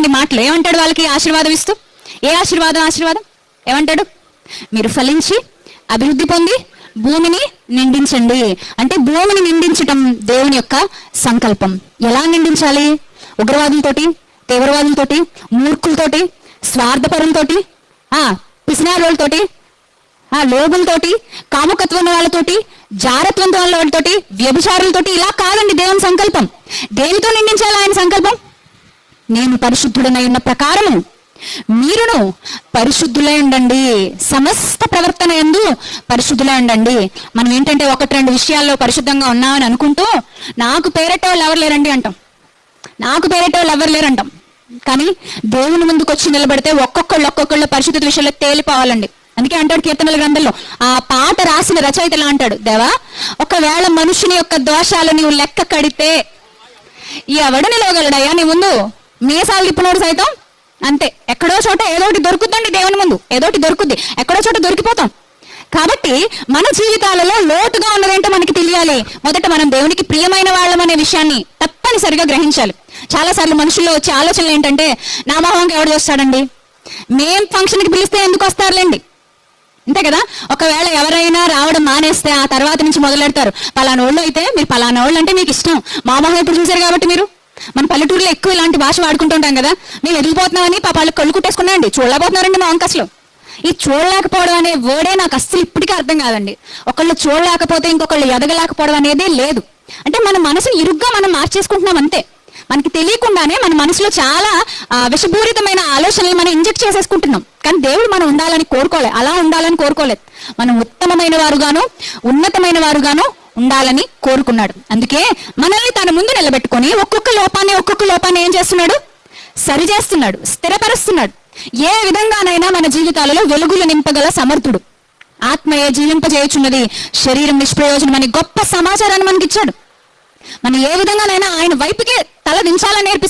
చెప్తున్నాడండి మాటలు. ఏమంటాడు వాళ్ళకి ఆశీర్వాదం ఇస్తూ? ఏ ఆశీర్వాదం ఆశీర్వాదం? ఏమంటాడు? మీరు ఫలించి అభివృద్ధి పొంది భూమిని నిండించండి. అంటే భూమిని నిండించటం దేవుని యొక్క సంకల్పం. ఎలా నిండించాలి? ఉగ్రవాదులతోటి తీవ్రవాదులతోటి మూర్ఖులతోటి స్వార్థపరులతోటి ఆ పిసినారులతోటి ఆ లోబులతోటి కాముకత్వం వాళ్ళతోటి జారత్వంతో వాళ్ళతోటి వ్యభిచారులతోటి ఇలా కాదండి దేవుని సంకల్పం. దేనితో నిండించాలి ఆయన సంకల్పం? నేను పరిశుద్ధుడనై ఉన్న ప్రకారము మీరును పరిశుద్ధులై ఉండండి సమస్త ప్రవర్తన ఎందు పరిశుద్ధులై ఉండండి మనం ఏంటంటే ఒకటి రెండు విషయాల్లో పరిశుద్ధంగా ఉన్నామని అనుకుంటూ నాకు పేరెట్టే వాళ్ళు ఎవరు లేరండి అంటాం. నాకు పేరెట్టే వాళ్ళు ఎవరు లేరంటాం. కానీ దేవుని ముందుకు వచ్చి నిలబడితే ఒక్కొక్కళ్ళు ఒక్కొక్కళ్ళు పరిశుద్ధ విషయంలో తేలిపోవాలండి. అందుకే అంటాడు కీర్తనల గ్రంథంలో ఆ పాట రాసిన రచయితలా అంటాడు దేవా ఒకవేళ మనుషుని యొక్క దోషాలు నీవు లెక్క కడితే ఎవడు నిలవగలడయ్యా నీ ముందు? మీసాలు తిప్పినోడు సైతం అంతే. ఎక్కడో చోట ఏదో ఒకటి దొరుకుతుందండి దేవుని ముందు. ఏదోటి దొరుకుద్ది. ఎక్కడో చోట దొరికిపోతాం. కాబట్టి మన జీవితాలలో లోటుగా ఉన్నదేంటో మనకి తెలియాలి. మొదట మనం దేవునికి ప్రియమైన వాళ్ళం అనే విషయాన్ని తప్పనిసరిగా గ్రహించాలి. చాలా సార్లు మనుషుల్లో వచ్చే ఆలోచనలు ఏంటంటే నా మొహంకి ఎవడు చూస్తాడండి మేం ఫంక్షన్కి పిలిస్తే ఎందుకు వస్తారులేండి? అంతే కదా? ఒకవేళ ఎవరైనా రావడం మానేస్తే ఆ తర్వాత నుంచి మొదలెడతారు. పలానా వాళ్ళు అయితే మీరు పలానా వాళ్ళు అంటే మీకు ఇష్టం. మా మొహం ఇప్పుడు కాబట్టి మీరు? మన పల్లెటూరులో ఎక్కువ ఇలాంటి భాష వాడుకుంటుంటాం కదా. మేము ఎదిగిపోతున్నామని పాప వాళ్ళు కళ్ళు కుట్టేసుకున్నాండి చూడలేకపోతున్నారండి మా వంకస్లో ఈ చూడలేకపోవడం అనే వర్డే నాకు అస్సలు ఇప్పటికీ అర్థం కాదండి. ఒకళ్ళు చూడలేకపోతే ఇంకొకళ్ళు ఎదగలేకపోవడం అనేది లేదు. అంటే మన మనసుని ఇరుగ్గా మనం మార్చేసుకుంటున్నాం అంతే. మనకి తెలియకుండానే మన మనసులో చాలా విషపూరితమైన ఆలోచనలు మనం ఇంజెక్ట్ చేసేసుకుంటున్నాం. కానీ దేవుడు మనం ఉండాలని కోరుకోలేదు అలా ఉండాలని కోరుకోలేదు. మనం ఉత్తమమైన వారుగాను ఉన్నతమైన వారుగాను ఉండాలని కోరుకున్నాడు. అందుకే మనల్ని తన ముందు నిలబెట్టుకొని ఒక్కొక్క లోపాన్ని ఒక్కొక్క లోపాన్ని ఏం చేస్తున్నాడు? సరి చేస్తున్నాడు స్థిరపరుస్తున్నాడు. ఏ విధంగానైనా మన జీవితాలలో వెలుగులు నింపగల సమర్థుడు. ఆత్మయే జీవింపజేయుచున్నది శరీరం నిష్ప్రయోజనం అని గొప్ప సమాచారాన్ని మనకిచ్చాడు. మనం ఏ విధంగానైనా ఆయన వైపుకే తల దించాలని నేర్పిస్తున్నాడు